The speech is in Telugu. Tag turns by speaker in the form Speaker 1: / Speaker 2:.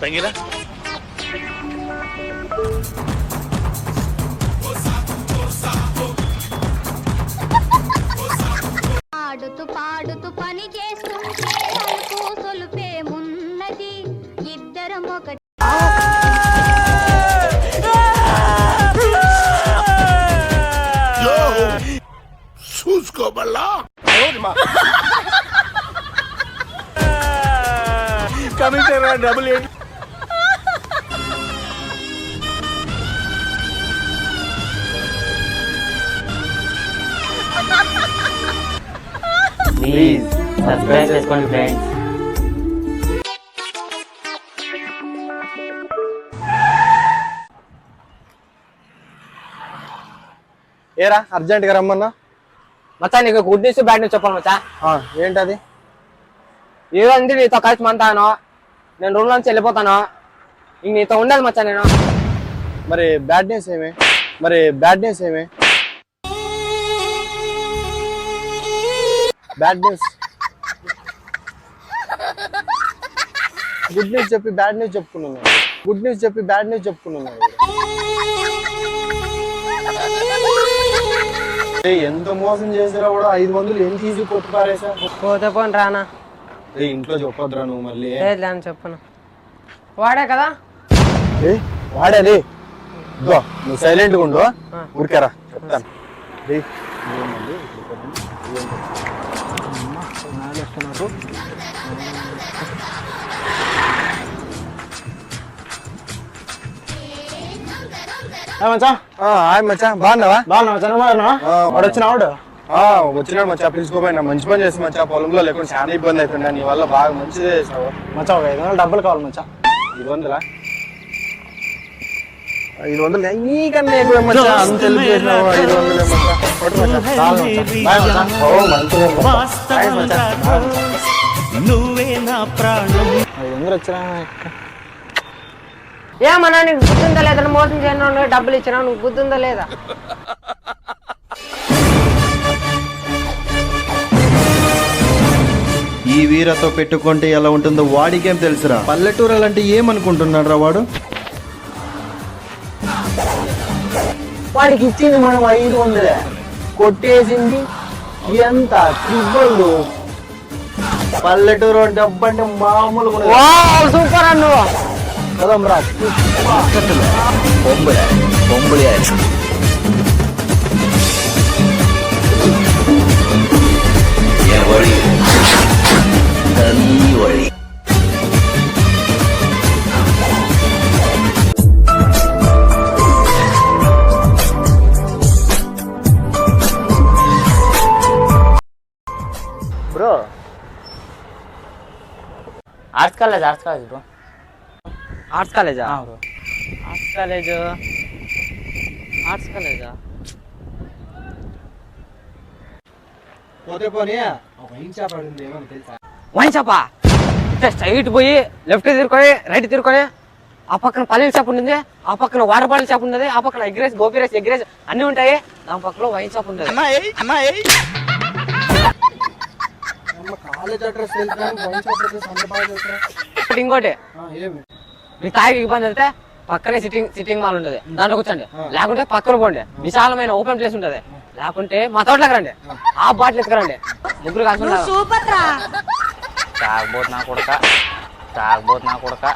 Speaker 1: తంగిరా
Speaker 2: ఆడుతూ పాడుతూ పని చేస్తుంటే అలుపు సొలుపేమున్నది ఇద్దరం ఒకటి
Speaker 1: చూసుకోబల్లా commission double eight.
Speaker 3: Please subscribe చేసుకోండి ఫ్రెండ్స్
Speaker 4: ఏరా అర్జెంట్గా రమ్మన్నా?
Speaker 5: మచ్చా నీకు గుడ్ న్యూస్ బ్యాడ్ న్యూస్ చెప్పాలి మచ్చా.
Speaker 4: ఏంటది?
Speaker 5: ఏదో అంది నీతో కలిసి మంటాను నేను రూమ్ నుంచి వెళ్ళిపోతాను? ఇంక నీతో ఉండాలి మచ్చా నేను.
Speaker 4: మరి బ్యాడ్ న్యూస్ ఏమి? మరి బ్యాడ్ న్యూస్ ఏమి? బ్యాడ్ న్యూస్ గుడ్ న్యూస్ చెప్పి బ్యాడ్ న్యూస్ చెప్పుకున్నాను గుడ్ న్యూస్ చెప్పి బ్యాడ్ న్యూస్ చెప్పుకున్నాను ఎంత మోసం చేసినా కూడా ఐదు వందలు ఎంత ఈజీ కొట్టు పారేసా
Speaker 5: పోతే పోని రానా.
Speaker 4: ఇంట్లో చెప్పొద్దురా నువ్వు మళ్ళీ.
Speaker 5: లేదు అని చెప్పను. వాడే కదా?
Speaker 4: ఏ వాడేది ఇదిగో నువ్వు సైలెంట్గా ఉండు ఊరికేరా చెప్తాను? ఇదేంటి? అమ్మ, వస్తున్నారు.
Speaker 6: మచ్చా.
Speaker 4: ఆ, హాయ్ మచ్చా. బాగున్నావా?
Speaker 6: బాగున్నావా?
Speaker 4: ఆ,
Speaker 6: వాడు వచ్చినావాడు
Speaker 4: ఆ, వచ్చినాడు మచ్చా పిలుచుకోపోయినా. మంచి పని చేసి మచ్చా పొలంలో లేకుండా చాలా ఇబ్బంది అవుతుండే నీ వల్ల బాగా మంచిదే చేసావు
Speaker 6: మచ్చా ఒక ఐదు వందలు డబ్బులు కావాలి మచ్చా.
Speaker 4: ఐదు వందలా? ఐదు వందలు నీకన్నా ఎక్కువ మచ్చా. అంత చేసినావు? ఐదు వందలే మచ్చా. కొట్టు మచ్చా.
Speaker 1: నువ్వే నా ప్రాణం.
Speaker 5: ఏమన్నా నీకు గుర్తుందా లేదా? మోసం చేయను డబ్బులు ఇచ్చినా నువ్వు గుర్తుందా లేదా?
Speaker 7: ఈ వీరతో పెట్టుకుంటే ఎలా ఉంటుందో వాడికేం తెలుసురా. పల్లెటూరు అంటే ఏమనుకుంటున్నాడు రా వాడు?
Speaker 6: వాడికి ఇచ్చింది మనం ఐదు వందలే. కొట్టేసింది ఎంత ట్రిబ్బులు
Speaker 7: పల్లెటూరు డబ్బు అంటే మామూలుగా ఉండదు.
Speaker 5: సూపర్ అన్న. నువ్వు
Speaker 6: కదం రా
Speaker 3: bro. Arts college arts college bro
Speaker 5: arts కాలేజా ఆర్ట్స్ కాలేజ్ ఆర్ట్స్ కాలేజా
Speaker 4: పోతే పోనీ ఆ వైన్ షాప్ ఆడింది ఏమని తెలుసా?
Speaker 5: వైన్ షాపా స్ట్రైట్ పోయి లెఫ్ట్ తిరుకొని రైట్ తిరుకొని ఆ పక్కన పల్లెల షాప్ ఉంటుంది ఆ పక్కన వాటర్ బాటిల్ షాప్ ఉంటుంది ఆ పక్కన egg rice Gopi rice egg rice అన్ని ఉంటాయి. దాని పక్కన వైన్ షాప్ ఉంటుంది
Speaker 4: కాలేజ్ అడ్రస్
Speaker 5: ఇప్పుడు ఇంకోటి.
Speaker 4: ఆ, ఏమి?
Speaker 5: మీ తాగి ఇబ్బంది అయితే పక్కనే సిట్టింగ్ సిట్టింగ్ మాల్ ఉంటుంది. దాంట్లో కూర్చోండి. లేకుంటే పక్కన పోండి. విశాలమైన ఓపెన్ ప్లేస్ ఉంటుంది. లేకుంటే మా తోటలోకి రండి. ఆ. బాటిల్ ఎత్తుకురండి. ముగ్గురు కాసుకుంటారు
Speaker 3: తాగబోతు నా కొడక. తాగబోతు నా కొడక.